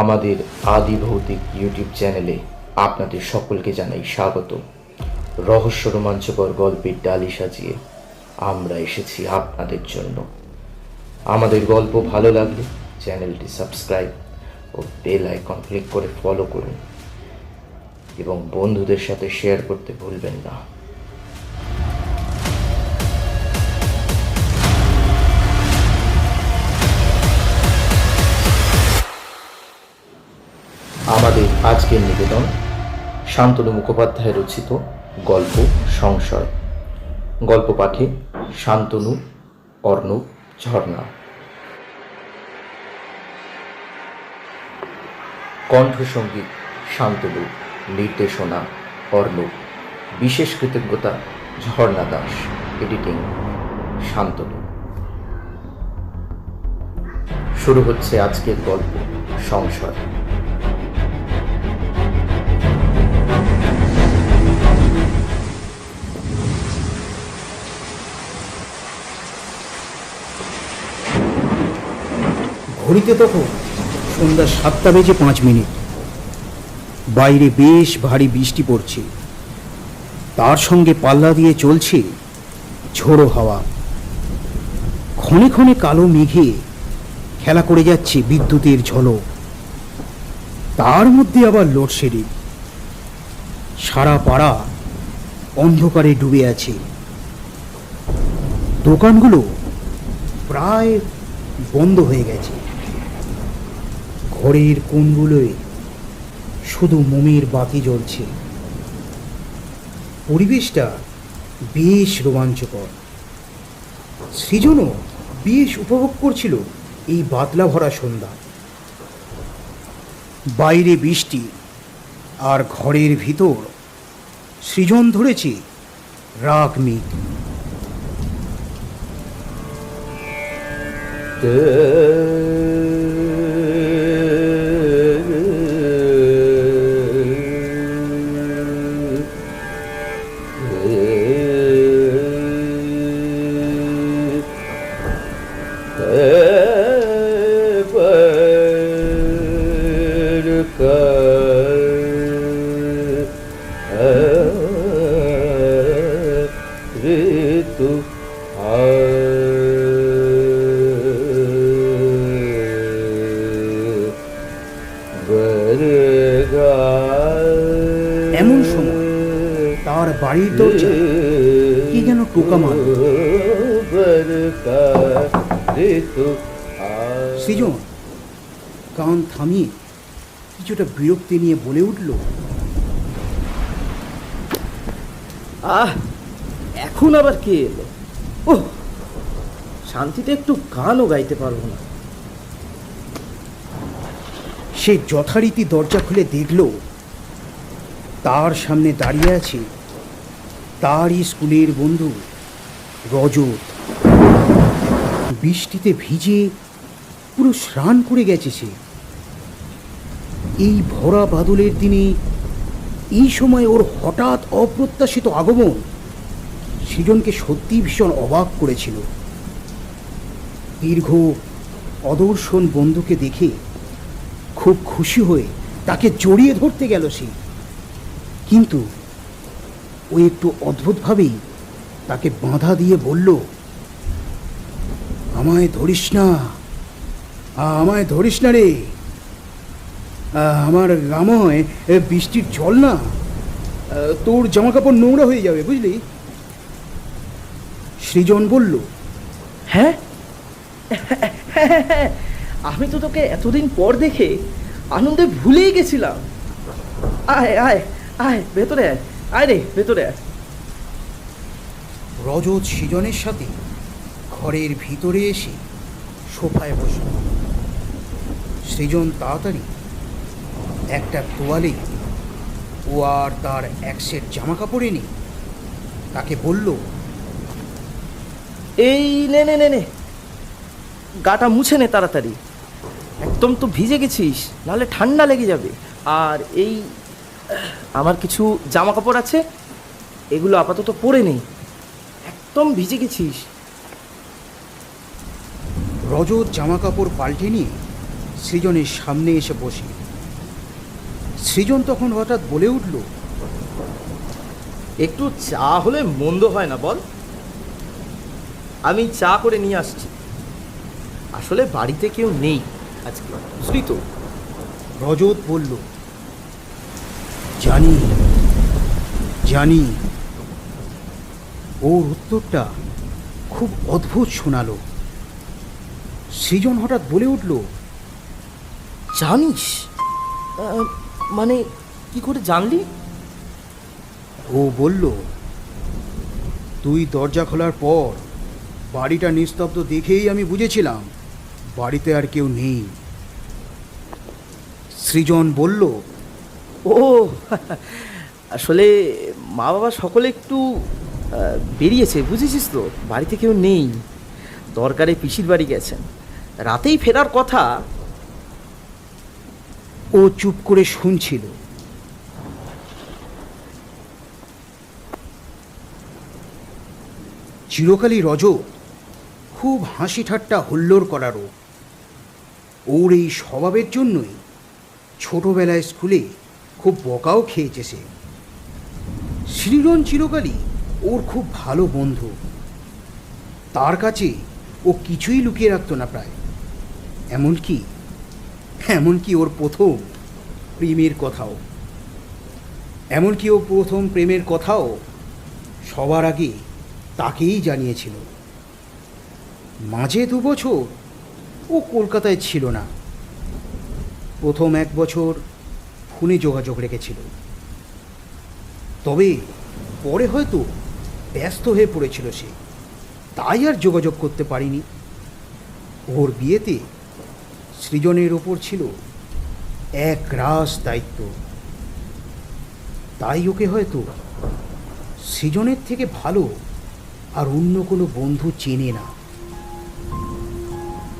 আমাদের আদি ভৌতিক ইউটিউব চ্যানেলে আপনাদের সকলকে জানাই স্বাগত। রহস্য রোমাঞ্চকর গল্পের ডালি সাজিয়ে আমরা এসেছি আপনাদের জন্য। আমাদের গল্প ভালো লাগলে চ্যানেলটি সাবস্ক্রাইব ও বেল আইকন ক্লিক করে ফলো করুন এবং বন্ধুদের সাথে শেয়ার করতে ভুলবেন না। আজকের নিবেদন শান্তনু মুখোপাধ্যায় রচিত গল্প সংশয়। গল্প পাঠে শান্তনু, অর্ণব, ঝর্ণা। কণ্ঠসঙ্গীত শান্তনু, নির্দেশনা অর্ণব। বিশেষ কৃতজ্ঞতা ঝর্ণা দাস। এডিটিং শান্তনু। শুরু হচ্ছে আজকের গল্প সংশয়। ঘড়িতে তখন সন্ধ্যা সাতটা বেজে পাঁচ মিনিট। বাইরে বেশ ভারী বৃষ্টি পড়ছে। তার সঙ্গে পাল্লা দিয়ে চলছে ঝোড়ো হাওয়া। ক্ষণে ক্ষণে কালো মেঘে খেলা করে যাচ্ছে বিদ্যুতের ঝলক। তার মধ্যে আবার লোডশেডিং। সারা পাড়া অন্ধকারে ডুবে আছে। দোকানগুলো প্রায় বন্ধ হয়ে গেছে। ঘরের কোণগুলোয় শুধু মোমের বাতি জ্বলছে। পরিবেশটা বেশ রোমাঞ্চকর। সৃজনও বেশ উপভোগ করছিল এই বাতলা ভরা সন্ধ্যা। বাইরে বৃষ্টি আর ঘরের ভিতর সৃজন ধরেছে রাগ মিট ঋতু বাড়ির দরজা কি যেন টোকা মারল সৃজন, কান থামিয়ে কিছুটা বিরক্তি নিয়ে বলে উঠল, আহ, এখন আবার কে এলো? ওহ, শান্তিতে একটু গানও গাইতে পারব না। সে যথারীতি দরজা খুলে দেখল, তার সামনে দাঁড়িয়ে আছে তারই স্কুলের বন্ধু রজত। বৃষ্টিতে ভিজে পুরো স্নান করে গেছে সে। এই ভরা বাদলের দিনে এই সময় ওর হঠাৎ অপ্রত্যাশিত আগমন সৃজনকে সত্যি ভীষণ অবাক করেছিল। দীর্ঘ অদর্শন বন্ধুকে দেখে খুব খুশি হয়ে তাকে জড়িয়ে ধরতে গেল সে। কিন্তু ও একটু অদ্ভুতভাবেই তাকে বাঁধা দিয়ে বলল, আমায় ধরিস না, আমায় ধরিস না রে। আমার গাময় বৃষ্টির জল না, তোর জামা কাপড় নোংরা হয়ে যাবে, বুঝলি? সৃজন বলল হ্যাঁ? আমি তো তোকে এতদিন পর দেখে আনন্দে ভুলেই গেছিলাম। আয় আয় আয়, ভেতরে আয়। আয় রে ভেতরে আয়। রজত সৃজনের সাথে ঘরের ভিতরে এসে সোফায় বসল। সৃজন তাড়াতাড়ি একটা তোয়ালে ও আর তার এক সেট জামা কাপড় এনে তাকে বলল এই নে নে নে নে। গাটা মুছে নে তাড়াতাড়ি। একদম তো ভিজে গেছিস নাহলে ঠান্ডা লেগে যাবে। আর এই আমার কিছু জামা কাপড় আছে এগুলো আপাতত পরে নেই। একদম ভিজে গেছিস। রজত জামা কাপড় পাল্টে নিয়ে সৃজনের সামনে এসে বসে। সৃজন তখন হঠাৎ বলে উঠল একটু চা হলে মন্দ হয় না বল। আমি চা করে নিয়ে আসছি। আসলে বাড়িতে কেউ নেই আজকে বুঝলি তো? রজত বলল জানি জানি। ওর উত্তরটা খুব অদ্ভুত শোনালো। সৃজন হঠাৎ বলে উঠল জানিস? মানে কি করে জানলি? ও বলল তুই দরজা খোলার পর বাড়িটা নিস্তব্ধ দেখেই আমি বুঝেছিলাম বাড়িতে আর কেউ নেই। সৃজন বলল ও, আসলে মা বাবা সকলে একটু বেরিয়েছে, বুঝেছিস তো? বাড়িতে কেউ নেই। দরকারে পিসির বাড়ি গেছেন। রাতেই ফেরার কথা। ও চুপ করে শুনছিল। চিরকালই রজ, খুব হাসি ঠাট্টা হুল্লোড় করারও ওর এই স্বভাবের জন্যই ছোটবেলায় স্কুলে খুব বকাও খেয়েছে সে। সৃজন চিরকালই ওর খুব ভালো বন্ধু। তার কাছে ও কিছুই লুকিয়ে রাখতো না প্রায়। এমনকি এমনকি ওর প্রথম প্রেমের কথাও। এমনকি ও প্রথম প্রেমের কথাও সবার আগে তাকেই জানিয়েছিল। মাঝে দু বছর ও কলকাতায় ছিল না। প্রথম এক বছর ফোনে যোগাযোগ রেখেছিল। তবে পরে হয়তো ব্যস্ত হয়ে পড়েছিল সে। তাই আর যোগাযোগ করতে পারিনি। ওর বিয়েতে সৃজনের ওপর ছিল এক রাস দায়িত্ব। তাই ওকে হয়তো সৃজনের থেকে ভালো আর অন্য কোনো বন্ধু চেনে না।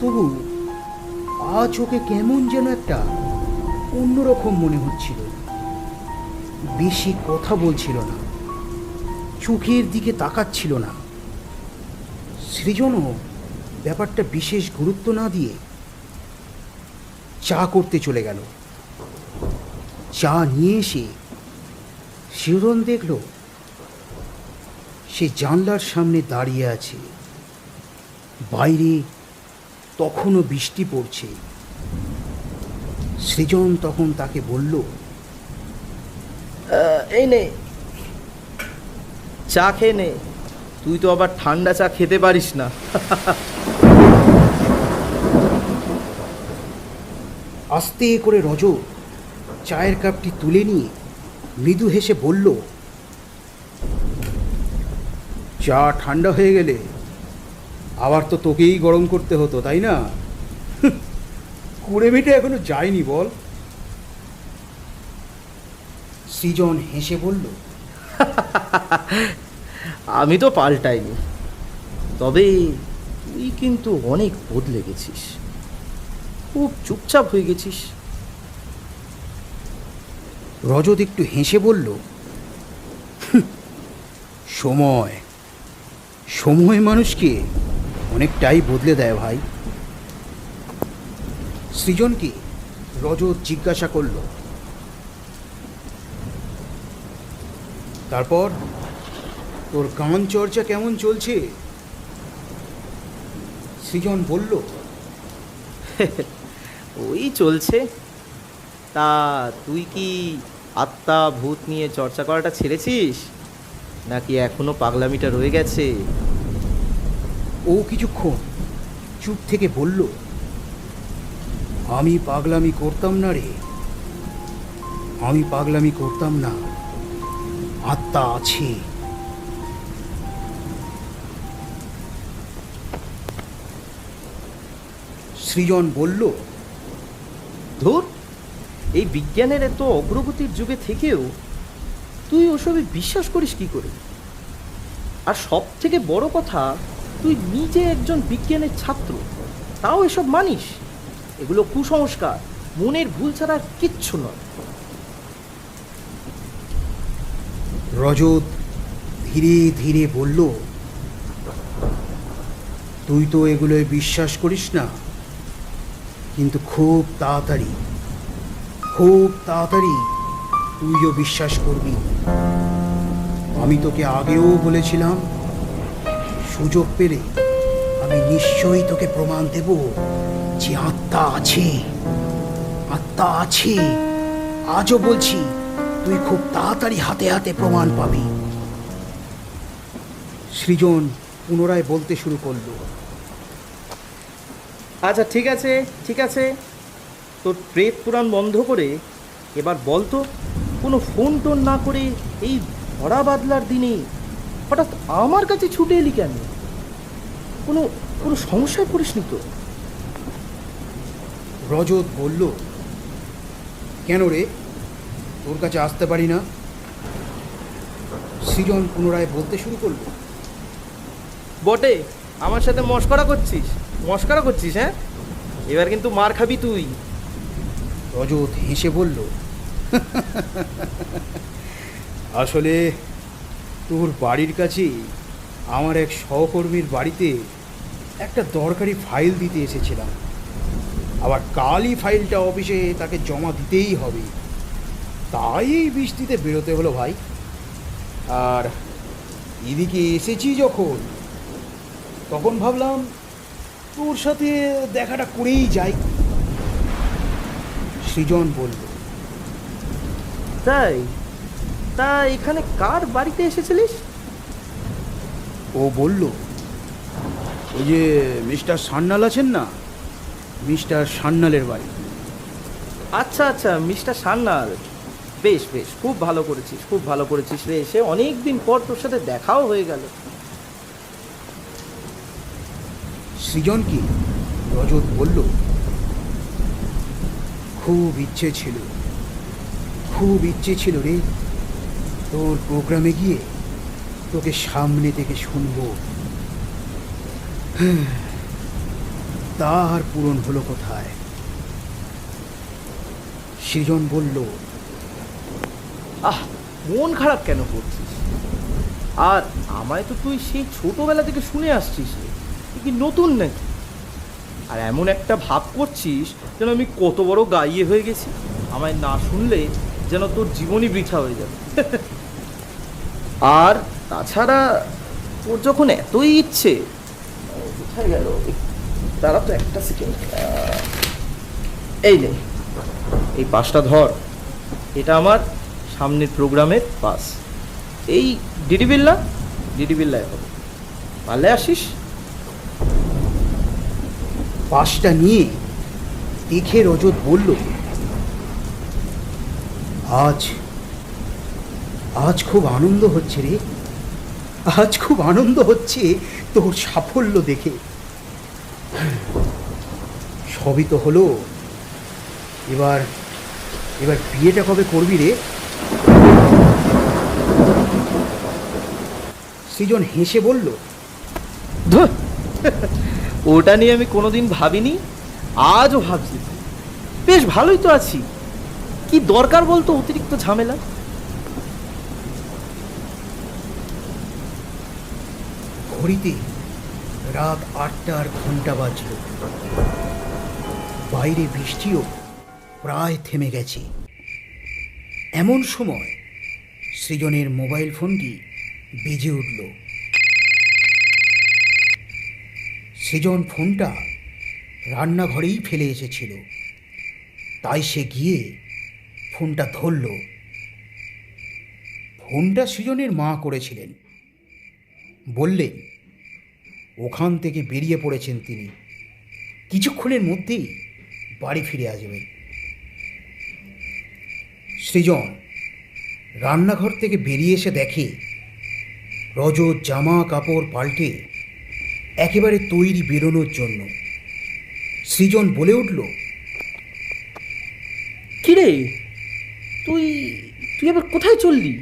তবু আজ ওকে কেমন যেন একটা অন্যরকম মনে হচ্ছিল। বেশি কথা বলছিল না। চোখের দিকে তাকাচ্ছিল না। সৃজনও ব্যাপারটা বিশেষ গুরুত্ব না দিয়ে চা করতে চলে গেল। চা নিয়ে এসে শিরন দেখল, সে জানলার সামনে দাঁড়িয়ে আছে। বাইরে তখনও বৃষ্টি পড়ছে। সৃজন তখন তাকে বলল এই নে চা খেয়ে নে তুই তো আবার ঠান্ডা চা খেতে পারিস না। আস্তে করে রজ চায়ের কাপটি তুলে নিয়ে মৃদু হেসে বলল চা ঠান্ডা হয়ে গেলে আবার তো তোকেই গরম করতে হতো তাই না? কুড়ে মিটে এখনও যায়নি বল। সৃজন হেসে বলল আমি তো পাল্টাইনি তবে তুই কিন্তু অনেক বদলে গেছিস। খুব চুপচাপ হয়ে গেছিস। রজত একটু হেসে বলল সময় সময় মানুষকে অনেকটাই বদলে দেয় ভাই। সৃজনকে রজত জিজ্ঞাসা করল। তারপর তোর গান চর্চা কেমন চলছে? সৃজন বলল ওই চলছে। তা তুই কি আত্মা ভূত নিয়ে চর্চা করাটা ছেড়েছিস? নাকি এখনও পাগলামিটা রয়ে গেছে? ও কিছুক্ষণ চুপ থেকে বলল আমি পাগলামি করতাম না রে। আমি পাগলামি করতাম না। আত্মা আছে। সৃজন বলল, ধুর, এই বিজ্ঞানের এত অগ্রগতির যুগে থেকেও তুই ওসবে বিশ্বাস করিস কি করে? আর সব থেকে বড় কথা, তুই নিজে একজন বিজ্ঞানের ছাত্র, তাও এসব মানিস? এগুলো কুসংস্কার, মনের ভুল ছাড়া কিচ্ছু নয়। রজত ধীরে ধীরে বলল, তুই তো এগুলোয় বিশ্বাস করিস না, কিন্তু খুব তাড়াতাড়ি খুব তাড়াতাড়ি তুইও বিশ্বাস করবি। আমি তোকে আগেও বলেছিলাম, সুযোগ পেলে আমি নিশ্চয়ই তোকে প্রমাণ দেব। যে আত্মা আছে। আত্মা আছে। আজও বলছি, তুই খুব তাড়াতাড়ি হাতে হাতে প্রমাণ পাবি। সৃজন পুনরায় বলতে শুরু করল। আচ্ছা ঠিক আছে ঠিক আছে। তোর প্রেত পুরাণ বন্ধ করে এবার বল তো, কোনো ফোন টোন না করে এই ভরা বাদলার দিনে হঠাৎ আমার কাছে ছুটে এলি কেন? কোনো কোনো সমস্যায় পড়িস নি তো? রজত বলল কেন রে? তোর কাছে আসতে পারি না? সৃজন পুনরায় বলতে শুরু করল বটে আমার সাথে মস্করা করছিস? মস্করা করছিস হ্যাঁ? এবার কিন্তু মার খাবি তুই। রজত হেসে বলল আসলে তোর বাড়ির কাছে আমার এক সহকর্মীর বাড়িতে একটা দরকারি ফাইল দিতে এসেছিলাম। আবার কালই ফাইলটা অফিসে তাকে জমা দিতেই হবে। তাই এই বৃষ্টিতে বেরোতে হলো ভাই। আর এদিকে এসেছি যখন তখন ভাবলাম তোর সাথে দেখাটা করেই যাই। সৃজন বলল তাই? তা এখানে কার বাড়িতে এসেছিলিস? ও বলল ওই যে মিস্টার সান্নাল আছেন না? মিস্টার সান্নালের বাড়ি। আচ্ছা আচ্ছা মিস্টার সান্নাল। বেশ বেশ খুব ভালো করেছিস খুব ভালো করেছিস রে। এসে অনেক দিন পর তোর সাথে দেখাও হয়ে গেল। সৃজন কি? রজত বলল খুব ইচ্ছে ছিল খুব ইচ্ছে ছিল রে তোর প্রোগ্রামে গিয়ে তোকে সামনে থেকে শুনব। হ্যাঁ, তা আর পূরণ হলো কোথায়? সৃজন বলল, আহ, মন খারাপ কেন করছিস? আর আমায় তো তুই সেই ছোটবেলা থেকে শুনে আসছিস। কি নতুন নাকি? আর এমন একটা ভাব করছিস যেন আমি কত বড় গাইয়ে হয়ে গেছি। আমায় না শুনলে যেন তোর জীবনই বৃথা হয়ে যাবে। আর তাছাড়া তোর যখন এতই ইচ্ছে কোথায় গেল? তারা তো একটা সেকেন্ড এই নে এই পাঁচটা ধর, এটা আমার সামনের প্রোগ্রামের পাস। এই ডিডি বিল্লা, ডিডি বিল্লায় হবে। পারলে আসিস। পাসটা নিয়ে দেখে রজত বলল, আজ আজ খুব আনন্দ হচ্ছে রে। আজ খুব আনন্দ হচ্ছে তোর সাফল্য দেখে। সবই তো হলো। এবার এবার বিয়েটা কবে করবি রে? সৃজন হেসে বলল ওটা নিয়ে আমি কোনোদিন ভাবিনি আজও ভাবছি। বেশ ভালোই তো আছি। কি দরকার বলতো অতিরিক্ত ঝামেলা? ঘড়িতে রাত আটটার ঘণ্টা বাজল। বাইরে বৃষ্টিও প্রায় থেমে গেছে। এমন সময় সৃজনের মোবাইল ফোনটি বেজে উঠল। সৃজন ফোনটা রান্নাঘরেই ফেলে এসেছিল। তাই সে গিয়ে ফোনটা ধরল। ফোনটা সৃজনের মা করেছিলেন। বললেন ওখান থেকে বেরিয়ে পড়েছেন তিনি। কিছুক্ষণের মধ্যেই বাড়ি ফিরে আসবেন সৃজন রান্নাঘর থেকে বেরিয়ে এসে দেখে রজত জামা কাপড় পাল্টে একেবারে তৈরি বেরোনোর জন্য। সৃজন বলে উঠল, কিরে? তুই তুই আবার কোথায় চললি?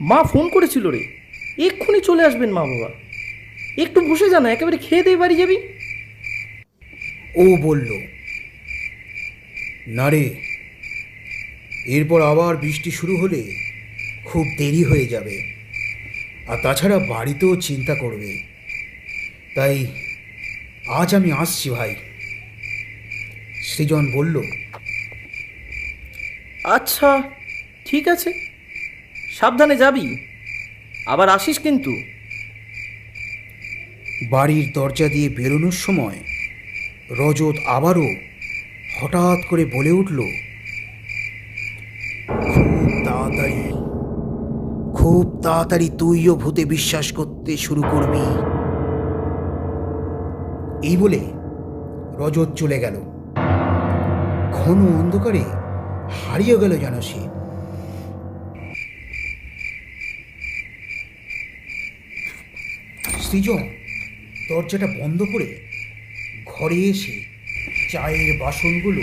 মা ফোন করেছিল রে। এক্ষুনি চলে আসবেন মা বাবা একটু বসে যা না একেবারে খেয়ে দিয়ে বাড়ি যাবি। ও বলল না রে এরপর আবার বৃষ্টি শুরু হলে খুব দেরি হয়ে যাবে। আর তাছাড়া বাড়িতেও চিন্তা করবে। তাই আজ আমি আসছি ভাই। সৃজন বলল আচ্ছা ঠিক আছে সাবধানে যাবি। আবার আসিস কিন্তু। বাড়ির দরজা দিয়ে বেরোনোর সময় রজত আবারও হঠাৎ করে বলে উঠল, খুব তাড়াতাড়ি খুব তাড়াতাড়ি তুইও ভূতে বিশ্বাস করতে শুরু করবি। এই বলে রজত চলে গেল। ঘন অন্ধকারে হারিয়ে গেল যেন সে। সৃজন দরজাটা বন্ধ করে ঘরে এসে চায়ের বাসনগুলো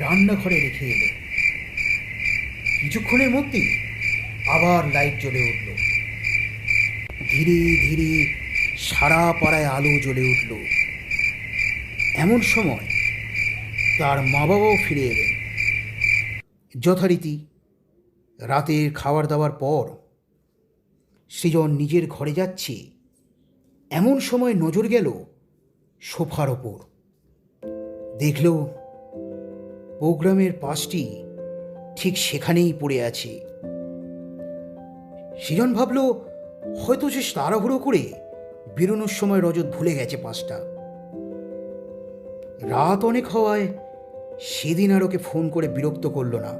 রান্নাঘরে রেখে এলো। কিছুক্ষণের মধ্যেই আবার লাইট জ্বলে উঠল। ধীরে ধীরে সারা পাড়ায় আলো জ্বলে উঠল। এমন সময় তার মা বাবাও ফিরে এলেন। যথারীতি রাতের খাবার দাবার পর সৃজন নিজের ঘরে যাচ্ছে এমন সময় নজর গেল সোফার ওপর। দেখল প্রোগ্রামের পাশটি ঠিক সেখানেই পড়ে আছে। সৃজন ভাবল, হয়তো সে তাড়াহুড়ো করে বেরোনোর সময় রজত ভুলে গেছে পাঁচটা রাত অনেক হওয়ায় সেদিন আর ওকে ফোন করে বিরক্ত করল না।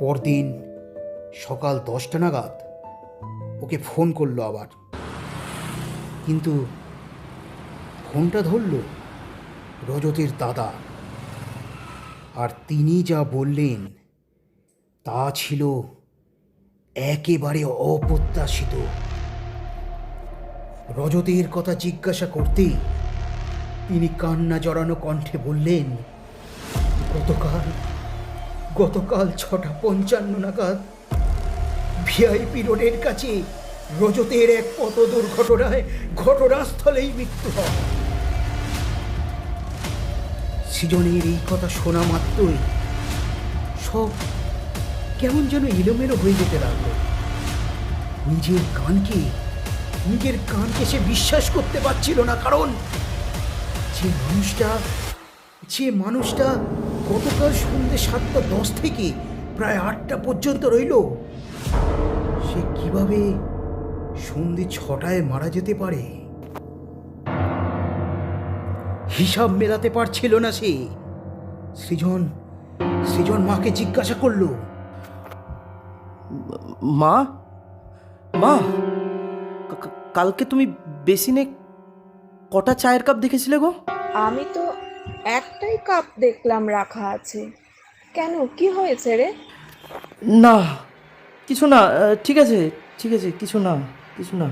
পরদিন সকাল দশটা নাগাদ ওকে ফোন করল আবার। কিন্তু ফোনটা ধরল রজতের দাদা। আর তিনি যা বললেন, তা ছিল একেবারে অপ্রত্যাশিত। রজতের কথা জিজ্ঞাসা করতে তিনি কান্না জড়ানো কণ্ঠে বললেন, গতকাল গতকাল ছটা পঞ্চান্ন নাগাদ ভিআইপি রোডের কাছে রজতের এক পথ দুর্ঘটনায় ঘটনাস্থলেই মৃত্যু হয়। সৃজনের এই কথা শোনা মাত্রই সব কেমন যেন এলোমেলো হয়ে যেতে লাগল। নিজের কানকে নিজের কানকে সে বিশ্বাস করতে পারছিল না, কারণ যে মানুষটা যে মানুষটা গতকাল সন্ধ্যে সাতটা দশ থেকে প্রায় আটটা পর্যন্ত রইল, সে কীভাবে সন্ধে ছটায় মারা যেতে পারে। হিসাব মেলাতে পারছিল না সে। সৃজন সৃজন মাকে জিজ্ঞাসা করল। মা? মা? কালকে তুমি বেসিনে কটা চায়ের কাপ দেখেছিলে গো? আমি তো একটাই কাপ দেখলাম রাখা আছে। কেন? কি হয়েছে রে? না কিছু না ঠিক আছে ঠিক আছে কিছু না। কিছু না।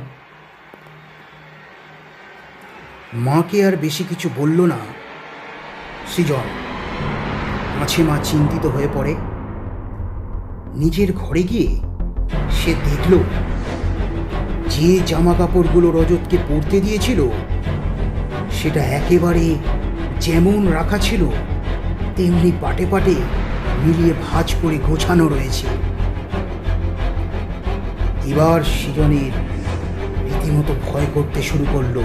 মাকে আর বেশি কিছু বলল না সৃজন। মাঝে মা চিন্তিত হয়ে পড়ে। নিজের ঘরে গিয়ে সে দেখল যে জামা কাপড়গুলো রজতকে পরতে দিয়েছিল, সেটা একেবারে যেমন রাখা ছিল, তেমনি পাটে পাটে মিলিয়ে ভাঁজ করে গোছানো রয়েছে। এবার সৃজনের রীতিমতো ভয় করতে শুরু করল।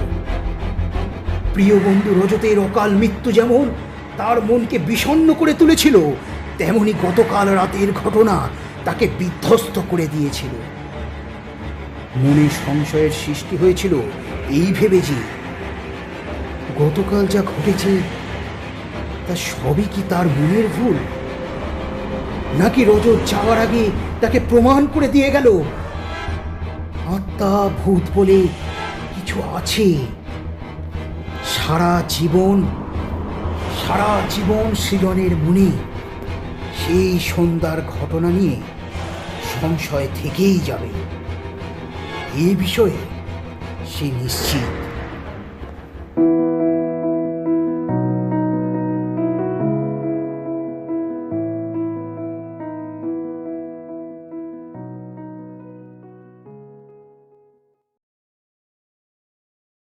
প্রিয় বন্ধু, রজতের অকাল মৃত্যু যেমন তার মনকে বিষণ্ণ করে তুলেছিল, তেমনি গতকাল রাতের ঘটনা তাকে বিধ্বস্ত করে দিয়েছিল। মনে সংশয়ের সৃষ্টি হয়েছিল এই ভেবে যে গতকাল যা ঘটেছে, তা সবই কি তার মনের ভুল? নাকি রজত যাওয়ার আগে তাকে প্রমাণ করে দিয়ে গেল আত্মা ভূত বলে কিছু আছে? সারা জীবন সারা জীবন সৃজনের মনে সেই সন্ধ্যার ঘটনা নিয়ে সংশয় থেকেই যাবে। এ বিষয়ে সে নিশ্চিত।